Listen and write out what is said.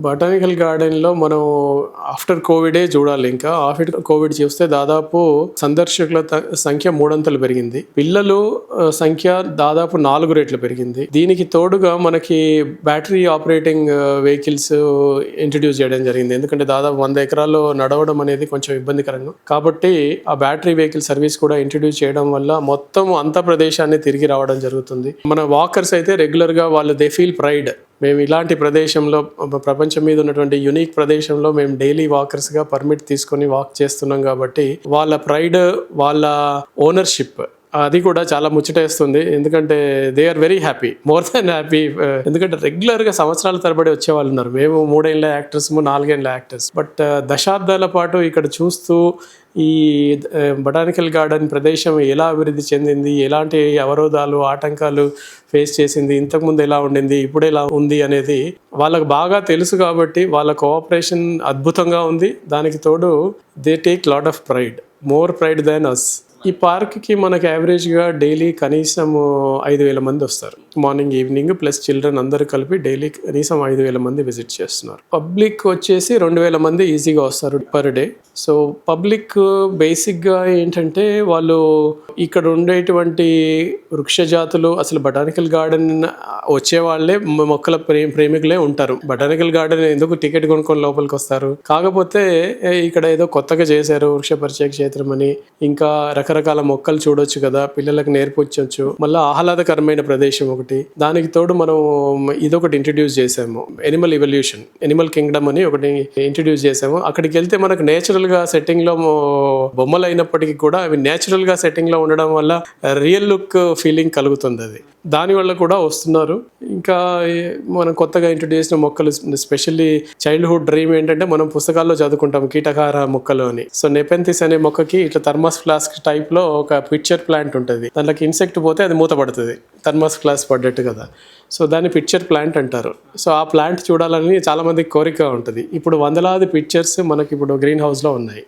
Botanical గార్డెన్లో మనం after కోవిడే చూడాలి ఇంకా. ఆఫ్టర్ కోవిడ్ చూస్తే దాదాపు సందర్శకుల త- సంఖ్య మూడంతలు పెరిగింది. పిల్లలు సంఖ్య దాదాపు నాలుగు రెట్లు పెరిగింది. దీనికి తోడుగా మనకి బ్యాటరీ ఆపరేటింగ్ వెహికల్స్ ఇంట్రడ్యూస్ చేయడం జరిగింది. ఎందుకంటే దాదాపు వంద ఎకరాల్లో నడవడం అనేది కొంచెం ఇబ్బందికరంగా. కాబట్టి ఆ బ్యాటరీ వెహికల్ సర్వీస్ కూడా ఇంట్రడ్యూస్ చేయడం వల్ల మొత్తం అంత ప్రదేశాన్ని తిరిగి రావడం జరుగుతుంది. మన వాకర్స్ అయితే రెగ్యులర్గా వాళ్ళు దే ఫీల్ ప్రైడ్. మేము ఇలాంటి ప్రదేశంలో ప్రపంచం మీద ఉన్నటువంటి యునిక్ ప్రదేశంలో మేము డైలీ వాకర్స్గా పర్మిట్ తీసుకొని వాక్ చేస్తున్నాం కాబట్టి వాళ్ళ ప్రైడ్ వాళ్ళ ఓనర్షిప్ అది కూడా చాలా ముచ్చటేస్తుంది. ఎందుకంటే they are very happy more than happy ఎందుకంటే రెగ్యులర్గా సంవత్సరాల తరబడి వచ్చేవాళ్ళు ఉన్నారు. మేము మూడేళ్ళ యాక్టర్స్ నాలుగేళ్ళ యాక్టర్స్ బట్ uh, దశాబ్దాల పాటు ఇక్కడ చూస్తూ ఈ uh, బొటానికల్ గార్డెన్ ప్రదేశం ఎలా అభివృద్ధి చెందింది ఎలాంటి అవరోధాలు ఆటంకాలు ఫేస్ చేసింది ఇంతకుముందు ఎలా ఉండింది ఇప్పుడు ఎలా ఉంది అనేది వాళ్ళకు బాగా తెలుసు కాబట్టి వాళ్ళ కోఆపరేషన్ అద్భుతంగా ఉంది. దానికి తోడు they take lot of pride more pride than us ఈ పార్క్కి మనకి యావరేజ్గా డైలీ కనీసం ఐదు వేల మంది వస్తారు. మార్నింగ్ ఈవినింగ్ ప్లస్ చిల్డ్రన్ అందరూ కలిపి డైలీ కనీసం ఐదు వేల మంది విజిట్ చేస్తున్నారు. పబ్లిక్ వచ్చేసి రెండు వేల మంది ఈజీగా వస్తారు పర్ డే. సో పబ్లిక్ బేసిక్గా ఏంటంటే వాళ్ళు ఇక్కడ ఉండేటువంటి వృక్ష జాతులు అసలు బటానికల్ గార్డెన్ వచ్చే వాళ్ళే మొక్కల ప్రే ప్రేమికులే ఉంటారు. బటానికల్ గార్డెన్ ఎందుకు టికెట్ కొనుక్కొని లోపలికి వస్తారు? కాకపోతే ఇక్కడ ఏదో కొత్తగా చేశారు వృక్ష పరిచయ క్షేత్రం అని. ఇంకా రక రకరకాల మొక్కలు చూడొచ్చు కదా పిల్లలకు నేర్పించవచ్చు మళ్ళీ ఆహ్లాదకరమైన ప్రదేశం ఒకటి. దానికి తోడు మనం ఇదొకటి ఇంట్రడ్యూస్ చేసాము ఎనిమల్ ఇవల్యూషన్ ఎనిమల్ కింగ్డమ్ అని ఒకటి ఇంట్రడ్యూస్ చేసాము అక్కడికి వెళ్తే మనకు నేచురల్గా సెట్టింగ్లో బొమ్మలు అయినప్పటికీ కూడా అవి నేచురల్గా సెట్టింగ్లో ఉండడం వల్ల రియల్ లుక్ ఫీలింగ్ కలుగుతుంది అది. దాని వల్ల కూడా వస్తున్నారు. ఇంకా మనం కొత్తగా ఇంట్రడ్యూస్ చేసిన మొక్కలు స్పెషల్లీ చైల్డ్హుడ్ డ్రీమ్ ఏంటంటే మనం పుస్తకాల్లో చదువుకుంటాం కీటకార మొక్కలు అని. సో నెపెంతిస్ అనే మొక్కకి ఇట్లా థర్మస్ ఫ్లాస్క్ టైప్ లో ఒక పిక్చర్ ప్లాంట్ ఉంటుంది. దాంట్లోకి ఇన్సెక్ట్ పోతే అది మూతపడుతుంది. థర్మస్ క్లాస్ పడ్డట్టు కదా. సో దాన్ని పిక్చర్ ప్లాంట్ అంటారు. సో ఆ ప్లాంట్ చూడాలని చాలామంది కోరిక ఉంటుంది. ఇప్పుడు వందలాది పిక్చర్స్ మనకి ఇప్పుడు గ్రీన్ హౌస్లో ఉన్నాయి.